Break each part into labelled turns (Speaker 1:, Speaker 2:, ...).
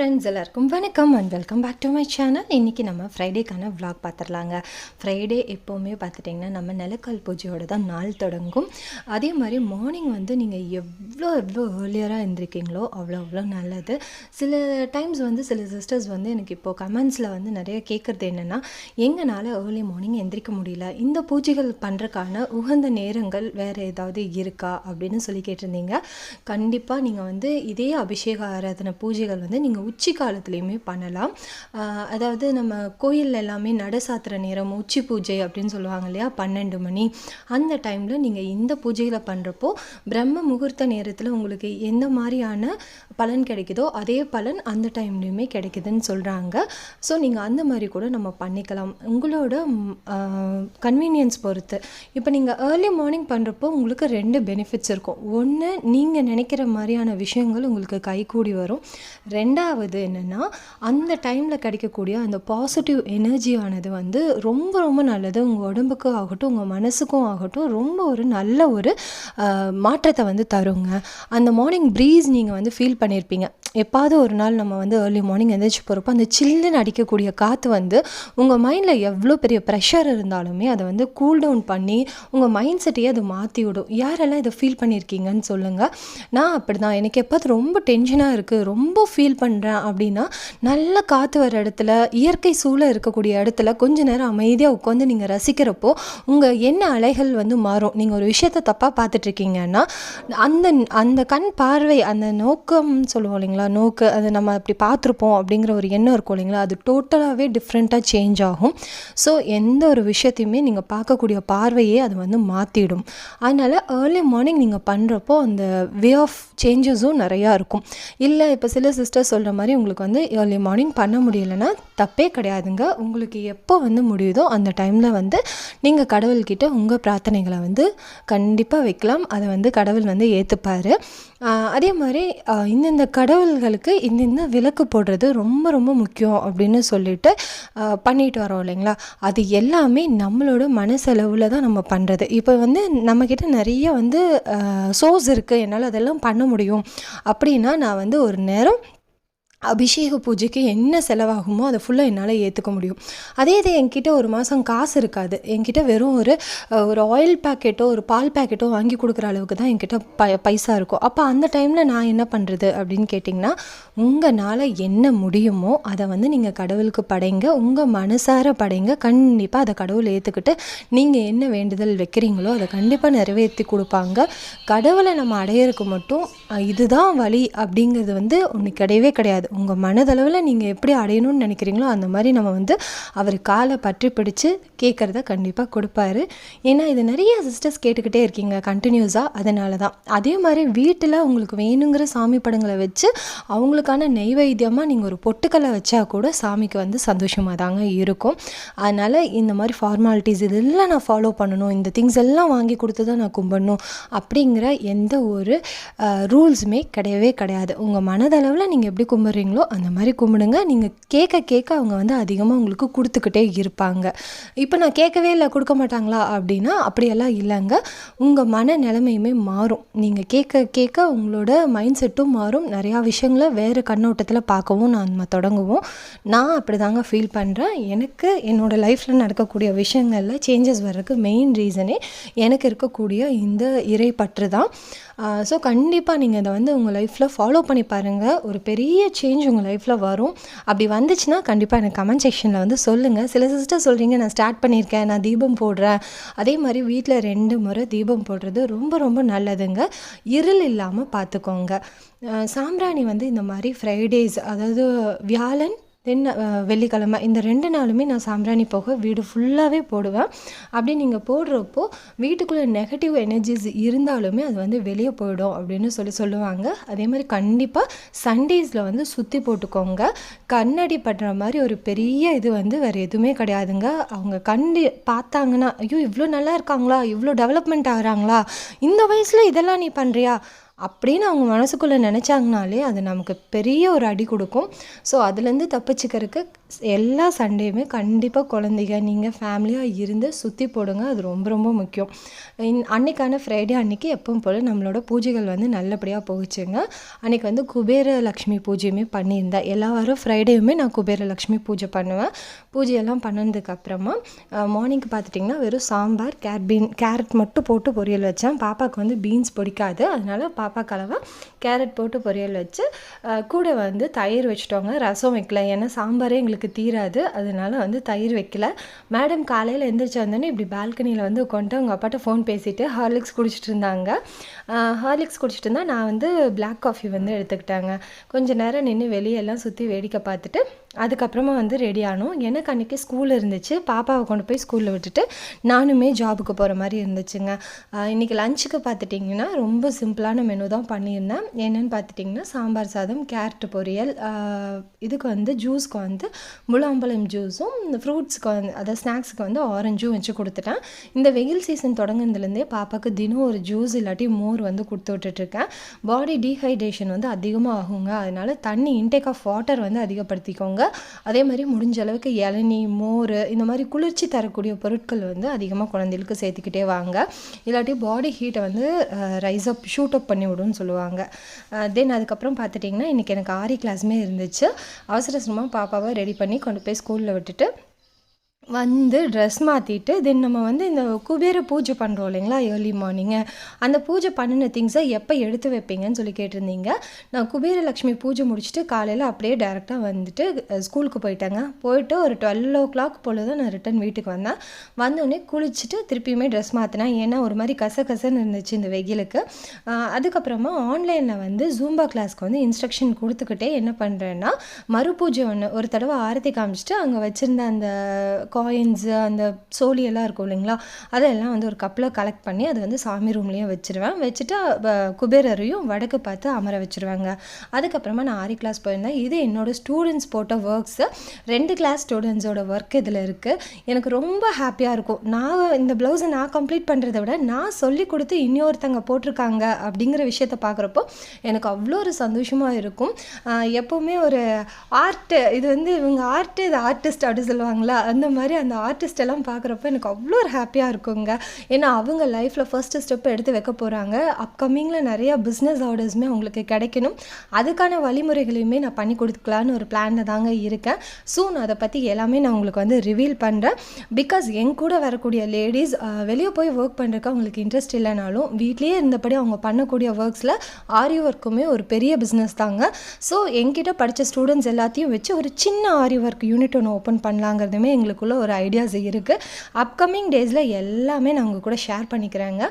Speaker 1: Friends எல்லாருக்கும் வணக்கம் and welcome back to my channel இன்றைக்கி நம்ம ஃப்ரைடேக்கான vlog பார்த்துடலாங்க. ஃப்ரைடே எப்போவுமே பார்த்துட்டிங்கன்னா நம்ம நிலக்கால் பூஜையோட தான் நாள் தொடங்கும். அதே மாதிரி மார்னிங் வந்து நீங்கள் எவ்வளோ எவ்வளோ ஏர்லியராக எழுந்திருக்கீங்களோ அவ்வளோ அவ்வளோ நல்லது. சில டைம்ஸ் வந்து சில சிஸ்டர்ஸ் வந்து எனக்கு இப்போது கமெண்ட்ஸில் வந்து நிறைய கேட்குறது என்னென்னா எங்களால் ஏர்லி மார்னிங் எந்திரிக்க முடியல? இந்த பூஜைகள் பண்ணுறக்கான உகந்த நேரங்கள் வேறு ஏதாவது இருக்கா? அப்படின்னு சொல்லி கேட்டிருந்தீங்க. கண்டிப்பாக நீங்கள் வந்து இதே அபிஷேக ஆராதனை பூஜைகள் வந்து நீங்கள் உச்சி காலத்துலேயுமே பண்ணலாம் அதாவது நம்ம கோயில் எல்லாமே நட சாத்துற நேரம் உச்சி பூஜை அப்படின்னு சொல்லுவாங்க இல்லையா? பன்னெண்டு மணி. அந்த டைமில் நீங்கள் இந்த பூஜையில் பண்ணுறப்போ பிரம்ம முகூர்த்த நேரத்தில் உங்களுக்கு எந்த மாதிரியான பலன் கிடைக்குதோ அதே பலன் அந்த டைம்லையுமே கிடைக்குதுன்னு சொல்கிறாங்க ஸோ நீங்கள் அந்த மாதிரி கூட நம்ம பண்ணிக்கலாம். உங்களோட கன்வீனியன்ஸ் பொறுத்து. இப்போ நீங்கள் ஏர்லி மார்னிங் பண்ணுறப்போ உங்களுக்கு ரெண்டு பெனிஃபிட்ஸ் இருக்கும். ஒன்று நீங்கள் நினைக்கிற மாதிரியான விஷயங்கள் உங்களுக்கு கைகூடி வரும். ரெண்டாவது என்னென்னா அந்த டைமில் கிடைக்கக்கூடிய அந்த பாசிட்டிவ் எனர்ஜியானது வந்து ரொம்ப ரொம்ப நல்லது. உங்கள் உடம்புக்கும் ஆகட்டும் உங்கள் மனசுக்கும் ஆகட்டும் ரொம்ப ஒரு நல்ல ஒரு மாற்றத்தை வந்து தருங்க. அந்த மார்னிங் ப்ரீஸ் நீங்கள் வந்து ஃபீல் பண்ணியிருப்பீங்க எப்பாவது ஒரு நாள் நம்ம வந்து ஏர்லி மார்னிங் எந்திரிச்சு போகிறப்போ அந்த சில்லுன்னு அடிக்கக்கூடிய காற்று வந்து உங்கள் மைண்டில் எவ்வளோ பெரிய ப்ரெஷர் இருந்தாலுமே அதை வந்து கூல் டவுன் பண்ணி உங்கள் மைண்ட் செட்டையே அது மாற்றி விடும். யாரெல்லாம் இதை ஃபீல் பண்ணியிருக்கீங்கன்னு சொல்லுங்கள் நான் அப்படி தான் எனக்கு எப்போது ரொம்ப டென்ஷனாக இருக்குது ரொம்ப ஃபீல் பண்ணுறேன் அப்படின்னா நல்ல காற்று வர இடத்துல இயற்கை சூழ இருக்கக்கூடிய இடத்துல கொஞ்ச நேரம் அமைதியாக உட்காந்து நீங்கள் ரசிக்கிறப்போ உங்கள் என்ன அலைகள் வந்து மாறும். நீங்கள் ஒரு விஷயத்தை தப்பாக பார்த்துட்ருக்கீங்கன்னா அந்த அந்த கண் பார்வை அந்த நோக்கம் சொல்லுவோம் இல்லைங்களா நோக்கு அது நம்ம அப்படி பார்த்துருப்போம் அப்படிங்கிற ஒரு எண்ணம் இருக்கும் இல்லைங்களா? அது டோட்டலாகவே டிஃப்ரெண்ட்டாக சேஞ்ச் ஆகும். ஸோ எந்த ஒரு விஷயத்தையுமே நீங்கள் பார்க்கக்கூடிய பார்வையே அது வந்து மாற்றிடும் அதனால் ஏர்லி மார்னிங் நீங்கள் பண்ணுறப்போ அந்த வே ஆஃப் சேஞ்சஸும் நிறையா இருக்கும். இல்லை இப்போ சில சிஸ்டர் சொல்கிற மாதிரி உங்களுக்கு வந்து ஏர்லி மார்னிங் பண்ண முடியலைன்னா தப்பே கிடையாதுங்க. உங்களுக்கு எப்போ வந்து முடியுதோ அந்த டைமில் வந்து நீங்கள் கடவுள்கிட்ட உங்கள் பிரார்த்தனைகளை வந்து கண்டிப்பாக வைக்கலாம். அதை வந்து கடவுள் வந்து ஏற்றுப்பார் அதே மாதிரி இந்தந்த கடவுள் கடவுள்களுக்கு இந்தந்த விளக்கு போடுறது ரொம்ப ரொம்ப முக்கியம் அப்படின்னு சொல்லிட்டு பண்ணிட்டு வரோம் இல்லைங்களா? அது எல்லாமே நம்மளோட மனசெலவில் தான் நம்ம பண்ணுறது இப்போ வந்து நம்மக்கிட்ட நிறைய வந்து சோர்ஸ் இருக்குது என்னால் அதெல்லாம் பண்ண முடியும். அப்படின்னா நான் வந்து ஒரு நேரம் அபிஷேக பூஜைக்கு என்ன செலவாகுமோ அதை ஃபுல்லாக என்னால் ஏற்றுக்க முடியும். அதே இது என்கிட்ட ஒரு மாதம் காசு இருக்காது. என்கிட்ட வெறும் ஒரு ஒரு ஆயில் பேக்கெட்டோ ஒரு பால் பேக்கெட்டோ வாங்கி கொடுக்குற அளவுக்கு தான் என்கிட்ட ப பைசா இருக்கும் அப்போ அந்த டைமில் நான் என்ன பண்ணுறது அப்படின்னு கேட்டிங்கன்னா உங்களால் என்ன முடியுமோ அதை வந்து நீங்கள் கடவுளுக்கு படைங்க. உங்கள் மனசார படைங்க. கண்டிப்பாக அதை கடவுள் ஏற்றுக்கிட்டு நீங்கள் என்ன வேண்டுதல் வைக்கிறீங்களோ அதை கண்டிப்பாக நிறைவேற்றி கொடுப்பாங்க. கடவுளை நம்ம அடையிறதுக்கு மட்டும் இதுதான் வழி அப்படிங்கிறது வந்து ஒன்று கிடையவே கிடையாது. உங்கள் மனதளவில் நீங்கள் எப்படி அடையணும்னு நினைக்கிறீங்களோ அந்த மாதிரி நம்ம வந்து அவர் காலை பற்றி பிடிச்சு கேட்குறத கண்டிப்பாக கொடுப்பாரு. ஏன்னா இது நிறைய சிஸ்டர்ஸ் கேட்டுக்கிட்டே இருக்கீங்க கண்டினியூஸாக அதனால தான். அதே மாதிரி வீட்டில் உங்களுக்கு வேணுங்கிற சாமி படங்களை வச்சு அவங்களுக்கான நெய்வேத்தியமாக நீங்கள் ஒரு பொட்டுக்கல்லை வச்சா கூட சாமிக்கு வந்து சந்தோஷமாக தாங்க இருக்கும். அதனால் இந்த மாதிரி ஃபார்மாலிட்டிஸ் இதெல்லாம் நான் ஃபாலோ பண்ணணும். இந்த திங்ஸ் எல்லாம் வாங்கி கொடுத்து தான் நான் கும்பிடணும் அப்படிங்கிற எந்த ஒரு ரூல்ஸுமே கிடையவே கிடையாது. உங்கள் மனதளவில் நீங்கள் எப்படி கும்பிட்றீங்களோ அந்த மாதிரி கும்பிடுங்க. நீங்கள் கேட்க கேட்க அவங்க வந்து அதிகமாக உங்களுக்கு கொடுத்துக்கிட்டே இருப்பாங்க. இப்போ நான் கேட்கவே இல்லை கொடுக்க மாட்டாங்களா அப்படின்னா அப்படியெல்லாம் இல்லைங்க. உங்கள் மன நிலைமையுமே மாறும். நீங்கள் கேட்க கேட்க உங்களோட மைண்ட் செட்டும் மாறும். நிறையா விஷயங்களை வேறு கண்ணோட்டத்தில் பார்க்கவும் நம்ம தொடங்குவோம். நான் அப்படி தாங்க ஃபீல் பண்ணுறேன் எனக்கு என்னோடய லைஃப்பில் நடக்கக்கூடிய விஷயங்களில் சேஞ்சஸ் வர்றதுக்கு மெயின் ரீசனே எனக்கு இருக்கக்கூடிய இந்த இறை பற்று தான் ஸோ கண்டிப்பாக நீங்கள் இதை வந்து உங்கள் லைஃப்பில் ஃபாலோ பண்ணி பாருங்கள் ஒரு பெரிய சேஞ்ச் உங்கள் லைஃப்பில் வரும். அப்படி வந்துச்சுன்னா கண்டிப்பாக எனக்கு கமெண்ட் செக்ஷனில் வந்து சொல்லுங்கள் சில சிஸ்டர் சொல்கிறீங்க நான் ஸ்டார்ட் பண்ணியிருக்கேன் நான் தீபம் போடுறேன். அதே மாதிரி வீட்டில் ரெண்டு முறை தீபம் போடுறது ரொம்ப ரொம்ப நல்லதுங்க. இருள் இல்லாமல் பார்த்துக்கோங்க சாம்பிராணி வந்து இந்த மாதிரி ஃப்ரைடேஸ் அதாவது வியாழன் தென் வெள்ளிக்கிழமை இந்த ரெண்டு நாளுமே நான் சாம்பிராணி போக வீடு ஃபுல்லாகவே போடுவேன். அப்படி நீங்கள் போடுறப்போ வீட்டுக்குள்ளே நெகட்டிவ் எனர்ஜிஸ் இருந்தாலுமே அது வந்து வெளியே போயிடும் அப்படின்னு சொல்லி சொல்லுவாங்க. அதே மாதிரி கண்டிப்பாக சண்டேஸில் வந்து சுற்றி போட்டுக்கோங்க. கண்ணடி படுற மாதிரி ஒரு பெரிய இது வந்து வேறு எதுவுமே கிடையாதுங்க. அவங்க கண்டி பார்த்தாங்கன்னா ஐயோ இவ்வளோ நல்லா இருக்காங்களா? இவ்வளோ டெவலப்மெண்ட் ஆகிறாங்களா? இந்த வயசில் இதெல்லாம் நீ பண்ணுறியா அப்படின்னு அவங்க மனசுக்குள்ளே நினச்சாங்கனாலே அது நமக்கு பெரிய ஒரு அடி கொடுக்கும். ஸோ அதுலேருந்து தப்பிச்சுக்கிறதுக்கு எல்லா சண்டேயுமே கண்டிப்பாக குழந்தைங்க நீங்கள் ஃபேமிலியாக இருந்து சுற்றி போடுங்க. அது ரொம்ப ரொம்ப முக்கியம். இன் அன்னைக்கான ஃப்ரைடே அன்னைக்கு எப்பவும் போல் நம்மளோட பூஜைகள் வந்து நல்லபடியாக போகுச்சுங்க அன்றைக்கி வந்து குபேர லக்ஷ்மி பூஜையுமே பண்ணியிருந்தேன். எல்லா வாரம் ஃப்ரைடேயுமே நான் குபேர லக்ஷ்மி பூஜை பண்ணுவேன். பூஜையெல்லாம் பண்ணதுக்கப்புறமா மார்னிங்க்கு பார்த்துட்டிங்கன்னா வெறும் சாம்பார் கேட் பீன் கேரட் மட்டும் போட்டு பொரியல் வச்சேன். பாப்பாவுக்கு வந்து பீன்ஸ் பிடிக்காது. அதனால் பாப்பா கலவை கேரட் போட்டு பொரியல் வச்சு கூட வந்து தயிர் வச்சுட்டோங்க. ரசம் வைக்கல. ஏன்னா சாம்பாரே எங்களுக்கு தீராது. அதனால வந்து தயிர் வைக்கல. மேடம் காலையில் எந்திரிச்சு வந்தோடனே இப்படி பால்கனியில் வந்து உட்காந்துட்டு அவங்க அப்பாட்ட ஃபோன் பேசிட்டு ஹார்லிக்ஸ் குடிச்சிட்டு இருந்தாங்க. ஹார்லிக்ஸ் குடிச்சிட்டு இருந்தால் நான் வந்து பிளாக் காஃபி வந்து எடுத்துக்கிட்டாங்க. கொஞ்சம் நேரம் நின்று வெளியெல்லாம் சுற்றி வேடிக்கை பார்த்துட்டு அதுக்கப்புறமா வந்து ரெடி ஆனோம். எனக்கு அன்றைக்கி ஸ்கூல் இருந்துச்சு. பாப்பாவை கொண்டு போய் ஸ்கூலில் விட்டுட்டு நானுமே ஜாபுக்கு போகிற மாதிரி இருந்துச்சுங்க. இன்றைக்கி இன்னைக்கு லஞ்சுக்கு பார்த்துட்டிங்கன்னா ரொம்ப சிம்பிளான மெனு தான் பண்ணியிருந்தேன். என்னென்னு பார்த்துட்டிங்கன்னா சாம்பார் சாதம் கேரட் பொரியல் இதுக்கு வந்து ஜூஸ்க்கு வந்து முலாம்பழம் ஜூஸும் ஃப்ரூட்ஸ்க்கு வந்து அதாவது ஸ்நாக்ஸுக்கு வந்து ஆரஞ்சும் வச்சு கொடுத்துட்டேன். இந்த வெயில் சீசன் தொடங்குனதுலேருந்தே பாப்பாவுக்கு தினம் ஒரு ஜூஸ் இல்லாட்டி மோர் வந்து கொடுத்து விட்டுட்ருக்கேன் பாடி டீஹைட்ரேஷன் வந்து அதிகமாக ஆகுங்க. அதனால தண்ணி இன்டேக் ஆஃப் வாட்டர் வந்து அதிகப்படுத்திக்கோங்க. அதே மாதிரி முடிஞ்ச அளவுக்கு இளநி மோர் இந்த மாதிரி குளிர்ச்சி தரக்கூடிய பொருட்கள் வந்து அதிகமாக குழந்தைகளுக்கு சேர்த்துக்கிட்டே வாங்க. இல்லாட்டி பாடி ஹீட்டை வந்து ரைஸ் அப் ஷூட் அப் பண்ணி விடுன்னு சொல்லுவாங்க. தென் அதுக்கப்புறம் பார்த்துட்டிங்கன்னா இன்றைக்கி எனக்கு ஆரி கிளாஸுமே இருந்துச்சு. அவசர அவசரமாக பாப்பாவை ரெடி பண்ணி கொண்டு போய் ஸ்கூலில் விட்டுட்டு வந்து ட்ரெஸ் மாற்றிட்டு தென் நம்ம வந்து இந்த குபேர பூஜை பண்ணுறோம் இல்லைங்களா ஏர்லி மார்னிங்கு அந்த பூஜை பண்ணின திங்ஸை எப்போ எடுத்து வைப்பீங்கன்னு சொல்லி கேட்டிருந்தீங்க. நான் குபேர லக்ஷ்மி பூஜை முடிச்சுட்டு காலையில் அப்படியே டேரெக்டாக வந்துட்டு ஸ்கூலுக்கு போயிட்டேங்க. போயிட்டு ஒரு டுவெல் ஓ கிளாக் போல் தான் நான் ரிட்டன் வீட்டுக்கு வந்தேன். வந்தோடனே குளிச்சுட்டு திருப்பியுமே ட்ரெஸ் மாற்றினேன் ஏன்னா ஒரு மாதிரி கச கசன்னு இருந்துச்சு இந்த வெயிலுக்கு. அதுக்கப்புறமா ஆன்லைனில் வந்து ஜூம்பா கிளாஸ்க்கு வந்து இன்ஸ்ட்ரக்ஷன் கொடுத்துக்கிட்டே என்ன பண்ணுறேன்னா மறுபூஜை ஒன்று ஒரு தடவை ஆரத்தி காமிச்சிட்டு அங்கே வச்சுருந்த அந்த காயின்ஸு அந்த சோழியெல்லாம் இருக்கும் இல்லைங்களா? அதெல்லாம் வந்து ஒரு கப்பில் கலெக்ட் பண்ணி அதை வந்து சாமி ரூம்லேயும் வச்சுருவேன். வச்சுட்டு குபேரரையும் வடக்கு பார்த்து அமர வச்சுருவாங்க. அதுக்கப்புறமா நான் ஆரி கிளாஸ் போயிருந்தேன். இது என்னோடய ஸ்டூடெண்ட்ஸ் போட்ட ஒர்க்ஸு ரெண்டு கிளாஸ் ஸ்டூடெண்ட்ஸோட ஒர்க் இதில் இருக்குது எனக்கு ரொம்ப ஹாப்பியாக இருக்கும். நான் இந்த ப்ளவுஸை நான் கம்ப்ளீட் பண்ணுறத விட நான் சொல்லி கொடுத்து இன்னொருத்தங்க போட்டிருக்காங்க அப்படிங்கிற விஷயத்த பார்க்குறப்போ எனக்கு அவ்வளோ ஒரு சந்தோஷமாக இருக்கும். எப்போவுமே ஒரு ஆர்ட்டு இது வந்து இவங்க ஆர்ட்டு இது ஆர்டிஸ்ட் அப்படி சொல்லுவாங்களா? அந்த மாதிரி மாதிரி அந்த ஆர்டிஸ்ட் எல்லாம் பார்க்குறப்ப எனக்கு அவ்வளோ ஒரு ஹாப்பியாக இருக்குங்க. ஏன்னா அவங்க லைஃப்பில் ஃபஸ்ட்டு ஸ்டெப் எடுத்து வைக்க போகிறாங்க அப்கமிங்கில் நிறையா பிஸ்னஸ் ஆர்டர்ஸுமே அவங்களுக்கு கிடைக்கணும். அதுக்கான வழிமுறைகளையுமே நான் பண்ணி கொடுக்கலான்னு ஒரு பிளானில் தாங்க இருக்கேன். சூன் அதை பற்றி எல்லாமே நான் உங்களுக்கு வந்து ரிவீல் பண்ணுறேன் பிகாஸ் என் கூட வரக்கூடிய லேடிஸ் வெளியே போய் ஒர்க் பண்ணுறக்கு அவங்களுக்கு இன்ட்ரெஸ்ட் இல்லைனாலும் வீட்லேயே இருந்தபடி அவங்க பண்ணக்கூடிய ஒர்க்ஸில் ஆரி ஒர்க்குமே ஒரு பெரிய பிஸ்னஸ் தாங்க. ஸோ எங்கிட்ட படித்த ஸ்டூடெண்ட்ஸ் எல்லாத்தையும் வச்சு ஒரு சின்ன ஆரி ஒர்க் யூனிட் ஒன்று ஓப்பன் பண்ணலாங்கிறதுமே எங்களுக்குள்ள ஒரு ஐடியாஸ் இருக்குது அப்கமிங் டேஸில் எல்லாமே நான் உங்கள் கூட ஷேர் பண்ணிக்கிறேங்க.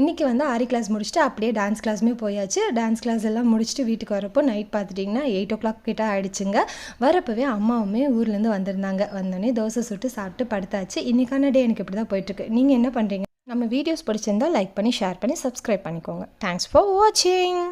Speaker 1: இன்றைக்கி வந்து ஆரி கிளாஸ் முடிச்சுட்டு அப்படியே டான்ஸ் கிளாஸுமே போயாச்சு. டான்ஸ் கிளாஸ் எல்லாம் முடிச்சுட்டு வீட்டுக்கு வரப்போ நைட் பார்த்துட்டிங்கன்னா எயிட் ஓ கிளாக் கிட்ட ஆயிடுச்சுங்க. வரப்போவே அம்மாவுமே ஊர்லேருந்து வந்திருந்தாங்க. வந்தோடனே தோசை சுட்டு சாப்பிட்டு படுத்தாச்சு. இன்றைக்கான டே எனக்கு இப்படி தான் போயிட்டுருக்கு. நீங்கள் என்ன பண்ணுறீங்க நம்ம வீடியோஸ் பிடிச்சிருந்தா லைக் பண்ணி ஷேர் பண்ணி சப்ஸ்கிரைப் பண்ணிக்கோங்க. தேங்க்ஸ் ஃபார் வாட்சிங்